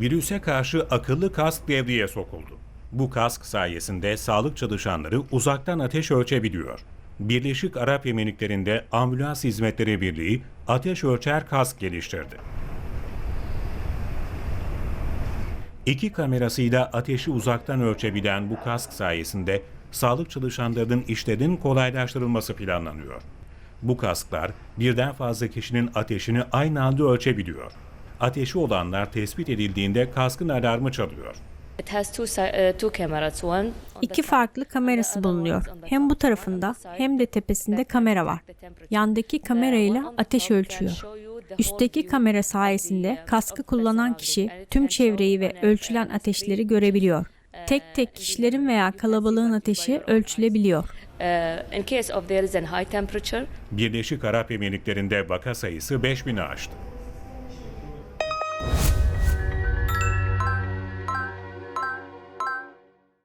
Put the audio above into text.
Virüse karşı akıllı kask devreye sokuldu. Bu kask sayesinde sağlık çalışanları uzaktan ateş ölçebiliyor. Birleşik Arap Emirlikleri'nde Ambulans Hizmetleri Birliği ateş ölçer kask geliştirdi. İki kamerasıyla ateşi uzaktan ölçebilen bu kask sayesinde sağlık çalışanlarının işlerinin kolaylaştırılması planlanıyor. Bu kasklar birden fazla kişinin ateşini aynı anda ölçebiliyor. Ateşi olanlar tespit edildiğinde kaskın alarmı çalıyor. Uh, İki farklı kamerası bulunuyor. Hem bu tarafında hem de tepesinde kamera var. Yandaki on the ateş ölçüyor. Üstteki kamera sayesinde um, kaskı kullanan kişi tüm çevreyi ve ölçülen ateşleri görebiliyor. uh, Tek tek in kişilerin veya kalabalığın ateşi ölçülebiliyor. Uh, Birleşik Arap Emirlikleri'nde vaka sayısı 5000'i aştı.